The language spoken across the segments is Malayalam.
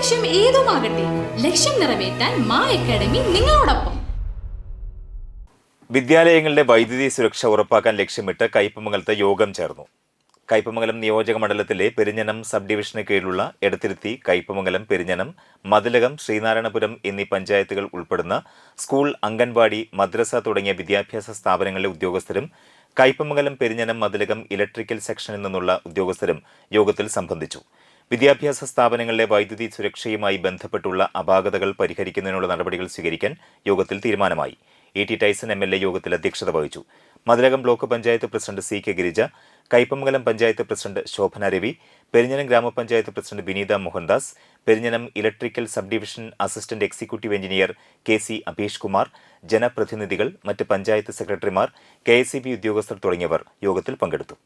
ലക്ഷ്യം ഏതുമാകട്ടെ ലക്ഷ്യം നിറവേറ്റാൻ മാ അക്കാഡമി നിങ്ങളോടൊപ്പം. വിദ്യാലയങ്ങളുടെ വൈദ്യുതി സുരക്ഷ ഉറപ്പാക്കാൻ ലക്ഷ്യമിട്ട് കയ്പമംഗലത്ത് യോഗം ചേർന്നു. കയ്പമംഗലം നിയോജക മണ്ഡലത്തിലെ പെരിഞ്ഞനം സബ് ഡിവിഷന് കീഴിലുള്ള എടത്തിരുത്തി കയ്പമംഗലം പെരിഞ്ഞനം മതിലകം ശ്രീനാരായണപുരം എന്നീ പഞ്ചായത്തുകൾ ഉൾപ്പെടുന്ന സ്കൂൾ അംഗൻവാടി മദ്രസ തുടങ്ങിയ വിദ്യാഭ്യാസ സ്ഥാപനങ്ങളിലെ ഉദ്യോഗസ്ഥരും കയ്പമംഗലം പെരിഞ്ഞനം മതിലകം ഇലക്ട്രിക്കൽ സെക്ഷനിൽ നിന്നുള്ള ഉദ്യോഗസ്ഥരും യോഗത്തിൽ സംബന്ധിച്ചു. വിദ്യാഭ്യാസ സ്ഥാപനങ്ങളിലെ വൈദ്യുതി സുരക്ഷയുമായി ബന്ധപ്പെട്ടുള്ള അപാകതകൾ പരിഹരിക്കുന്നതിനുള്ള നടപടികൾ സ്വീകരിക്കാൻ യോഗത്തിൽ തീരുമാനമായി. E T Tyson M L A യോഗത്തിൽ അധ്യക്ഷത വഹിച്ചു. Mathilakam block panchayat president C K Girija Kaipamangalam panchayat president Shobhana Ravi Perinjanam ഗ്രാമപഞ്ചായത്ത് president Vineetha Mohandas Perinjanam electrical sub division assistant executive engineer K C Abheesh Kumar ജനപ്രതിനിധികൾ മറ്റ് പഞ്ചായത്ത് സെക്രട്ടറിമാർ കെ എസ് ഉദ്യോഗസ്ഥർ തുടങ്ങിയവർ യോഗത്തിൽ പങ്കെടുത്തു.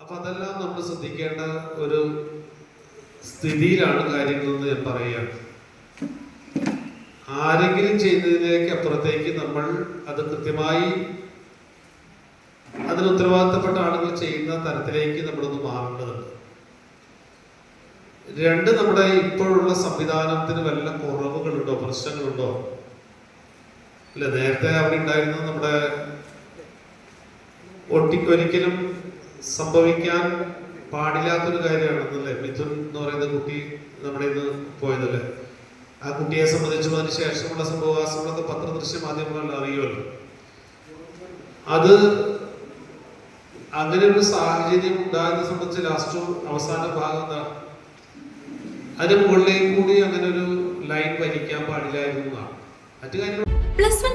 അപ്പൊ അതെല്ലാം നമ്മൾ ശ്രദ്ധിക്കേണ്ട ഒരു സ്ഥിതിയിലാണ് കാര്യങ്ങളെന്ന് ഞാൻ പറയുകയാണ് ആരെങ്കിലും ചെയ്യുന്നതിലേക്ക് അപ്പുറത്തേക്ക് നമ്മൾ അത് കൃത്യമായി അതിന് ഉത്തരവാദിത്തപ്പെട്ട ആളുകൾ ചെയ്യുന്ന തരത്തിലേക്ക് നമ്മളൊന്ന് മാറേണ്ടതുണ്ട്. രണ്ട് നമ്മുടെ ഇപ്പോഴുള്ള സംവിധാനത്തിന് വല്ല കുറവുകളുണ്ടോ? പ്രശ്നങ്ങളുണ്ടോ? അല്ല നേരത്തെ അവിടെ ഉണ്ടായിരുന്നത് നമ്മുടെ ഒട്ടിക്കൊരിക്കലും സംഭവിക്കാൻ പാടില്ലാത്തൊരു കാര്യമാണെന്നല്ലേ മിഥുൻ എന്ന് പറയുന്ന കുട്ടി നമ്മുടെ ഇന്ന് പോയതല്ലേ? ആ കുട്ടിയെ സംബന്ധിച്ചും അതിന് ശേഷമുള്ള സംഭവവാസങ്ങളൊക്കെ പത്രദൃശ്യ മാധ്യമങ്ങളിൽ അറിയുമല്ലോ. അത് അങ്ങനെ ഒരു സാഹചര്യം ഉണ്ടായതിനെ സംബന്ധിച്ച് ലാസ്റ്റ് അവസാന ഭാഗം എന്താണ്? അതിന് മുകളിലേക്ക് കൂടി അങ്ങനെ ഒരു ലൈൻ വരിക്കാൻ പാടില്ലായിരുന്നു എന്നാണ്. മറ്റു കാര്യങ്ങൾ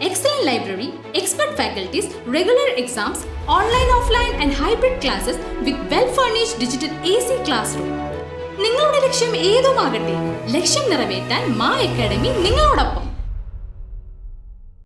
excellent library, expert faculties, regular exams, online, offline and hybrid classes with well-furnished digital AC classroom. നിങ്ങളുടെ ലക്ഷ്യം ഏതുമാകട്ടെ ലക്ഷ്യം നിറവേറ്റാൻ മാ അക്കാഡമി നിങ്ങളോടൊപ്പം